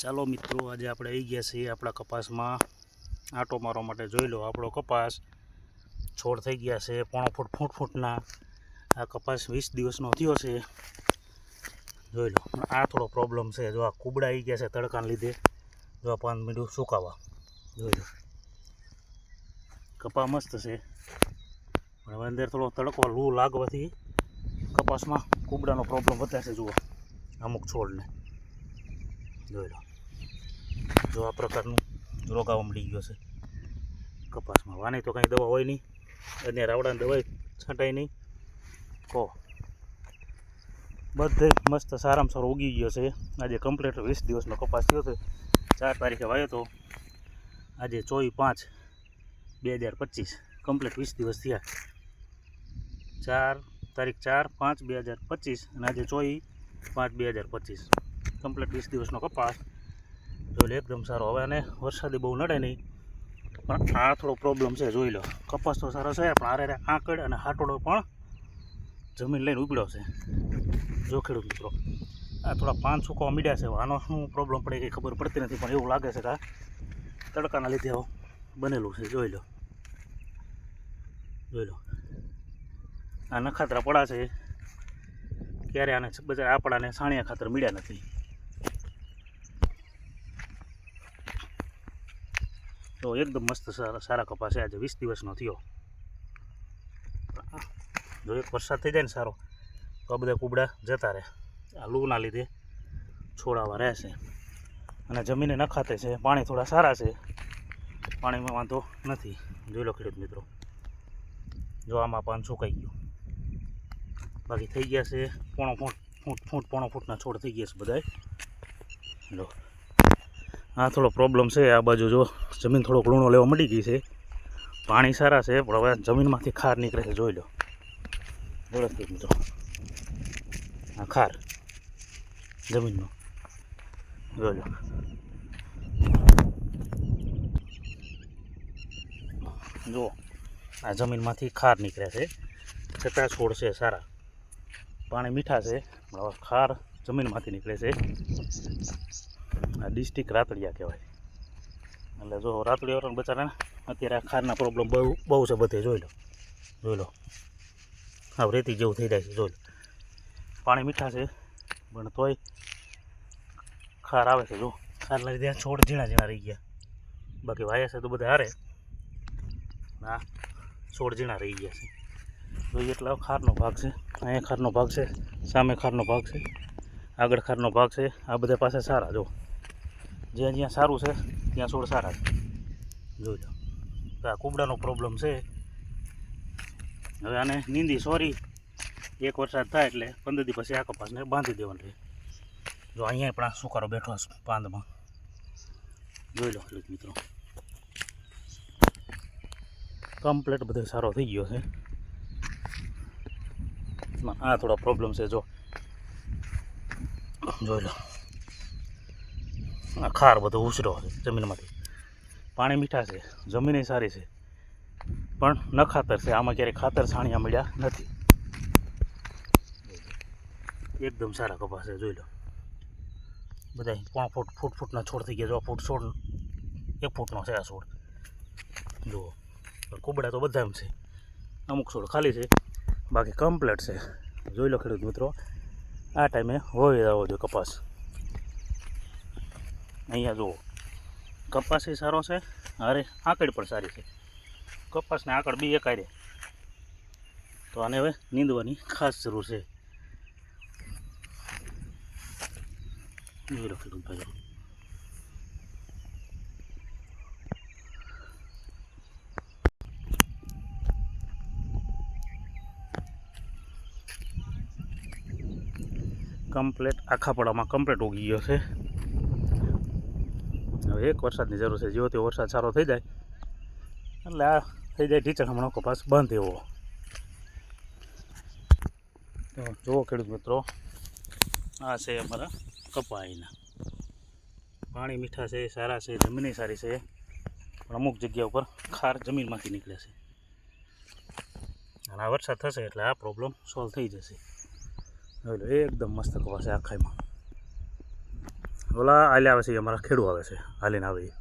ચાલો મિત્રો, આજે આપણે આવી ગયા છીએ આપણા કપાસમાં. આંટો મારવા માટે જોઈ લો, આપણો કપાસ છોડ થઈ ગયા છે, પોણો ફૂટ ફૂટ ફૂટના. આ કપાસ વીસ દિવસનો થયો છે. જોઈ લો આ થોડો પ્રોબ્લેમ છે. જો આ કુબડા આવી ગયા છે તડકાને લીધે, જો આ પાંચ મિનિટ સુકાવા. જોઈ લો. કપા મસ્ત છે. પણ હવે અંદર થોડો તડકો, લૂ લાગવાથી કપાસમાં કુબડાનો પ્રોબ્લેમ વધારે છે, જુઓ, અમુક છોડને. જોઈ લો. જો આ પ્રકારનું રોગાવા મળી ગયો છે. કપાસમાં વાની તો કાંઈ દવા હોય નહીં. અને રાવડાની દવાઈ છાંટાય નહીં. કહો બધે મસ્ત સારામાં સારો ઉગી ગયો છે. આજે કમ્પ્લીટ વીસ દિવસનો કપાસ થયો છે. ચાર તારીખે વાયો તો આજે ચોવીસ પાંચ, બે હજાર પચીસ. કમ્પ્લીટ વીસ દિવસ થયા. ચાર તારીખ ચાર પાંચ, બે હજાર પચીસ. અને આજે ચોવીસ પાંચ, બે હજાર પચીસ. કમ્પ્લીટ વીસ દિવસનો કપાસ. જોઈ લો, એકદમ સારો હવે આને વરસાદી બહુ નડે નહીં. પણ આ થોડો પ્રોબ્લેમ છે, જોઈ લો. કપાસ તો સારો છે, પણ આરે આંકડ અને હાટોડો પણ જમીન લઈને ઉગડ્યો છે. જો ખેડૂત મિત્રો, આ થોડા પાન સૂકવા મીડ્યા છે, આનો શું પ્રોબ્લેમ પડે કંઈ ખબર પડતી નથી, પણ એવું લાગે છે કે આ તડકાના લીધે બનેલું છે, જોઈ લો. જોઈ લો. આ નખાતરા પડા છે. ક્યારે આને બધા આપણાને સાણિયા ખાતર મળ્યા નથી. તો એકદમ મસ્ત સારા કપાસ છે. આજે વીસ દિવસનો થયો. જો એક વરસાદ થઈ જાય ને સારો, તો બધા કુબડા જતા રહે. આ લૂના લીધે છોડાવા રહેશે અને જમીને નખાતે છે. પાણી થોડા સારા છે. પાણીમાં વાંધો નથી. જોઈ લો ખેડૂત મિત્રો. જો આમાં પાન સુકાઈ ગયું. બાકી થઈ ગયા છે પોણો ફૂટ ફૂટ ફૂટ, પોણો ફૂટના છોડ થઈ ગયા છે બધાય. લો. આ થોડો પ્રોબ્લેમ છે, આ બાજુ જો જમીન થોડોક લૂણો લેવા મળી ગઈ છે. પાણી સારા છે, પણ હવે જમીનમાંથી ખાર નીકળે છે, જોઈ લો. જોડે મિત્રો. આ ખાર. જમીનનો. જોઈ લો. જુઓ, આ જમીનમાંથી ખાર નીકળે છે. છતાં છોડ છે સારા. પાણી મીઠા છે ખાર જમીનમાંથી નીકળે છે. આ ડિસ્ટ્રિક્ટ રાતડિયા કહેવાય. એટલે જો રાતડિયાવાળાને બચારાને અત્યારે આ ખારના પ્રોબ્લેમ બહુ બહુ છે બધે, જોઈ લો જોઈ લો. હા રેતી જેવું થઈ જાય છે, જોઈ લો. પાણી મીઠા છે, પણ તોય ખાર આવે છે, જો. ખારના લીધે દે છોડ ઝીણા ઝીણા રહી ગયા. બાકી વાયા છે તો બધા હારે. ના, છોડ ઝીણા રહી ગયા છે. જોઈએ એટલે ખારનો ભાગ છે, અહીંયા ખારનો ભાગ છે, સામે ખારનો ભાગ છે, આગળ ખારનો ભાગ છે, આ બધા પાસે સારા, જો. જ્યાં જ્યાં સારું છે, ત્યાં છોડ સારા છે. તો આ કુબડાનો પ્રોબ્લેમ છે. હવે આને નીંદી, સોરી. એક વરસાદ થાય એટલે પંદર દી પછી આ કપાસને બાંધી દેવાનું રહે જો અહીંયા પણ આ સુકારો બેઠો છે પાંદમાં. જોઈ લો, ખેડૂત મિત્રો. કમ્પ્લેટ બધો સારો થઈ ગયો છે. આ થોડો પ્રોબ્લેમ છે, જો. જોઈ લો. આ ખાર બધો ઉછરો છે જમીનમાંથી. પાણી મીઠા છે જમીન સારી છે. પણ ન ખાતર છે, આમાં ક્યારેય ખાતર છાણિયા મળ્યા નથી. એકદમ સારા કપાસ છે, જોઈ લો. બધા પોણ ફૂટ ફૂટ ફૂટના છોડ થઈ ગયા. જો ફૂટ છોડ, એક ફૂટનો છે આ છોડ. જુઓ. કુબડા તો બધા એમ છે. અમુક છોડ ખાલી છે, બાકી કમ્પ્લેટ છે. જોઈ લો ખેડૂત મિત્રો, આ ટાઈમે હોય આવો જો કપાસ. અહીંયા જુઓ. કપાસ એ સારો છે, અરે આંકડ પણ સારી છે. કપાસને આંકડ બી એકાડે તો આને હવે નીંદવાની ખાસ જરૂર છે. કમ્પ્લેટ આખા પડામાં કમ્પ્લેટ ઉગી ગયો છે. હવે એક વરસાદની જરૂર છે. જેવો તેવો વરસાદ સારો થઈ જાય, એટલે આ થઈ જાય ઢીચણ હમણાં કપાસ બંધ એવો. જુઓ ખેડૂત મિત્રો, આ છે અમારા કપાઈના. પાણી મીઠા છે, સારા છે જમીન સારી છે, પણ અમુક જગ્યા ઉપર ખાર જમીનમાંથી નીકળે છે. અને આ વરસાદ થશે એટલે આ પ્રોબ્લેમ સોલ્વ થઈ જશે. એકદમ મસ્ત કપાસ છે આખાઈમાં ઓલા હાલે આવે છે એ અમારા ખેડૂ આવે છે હાલીને આવે એ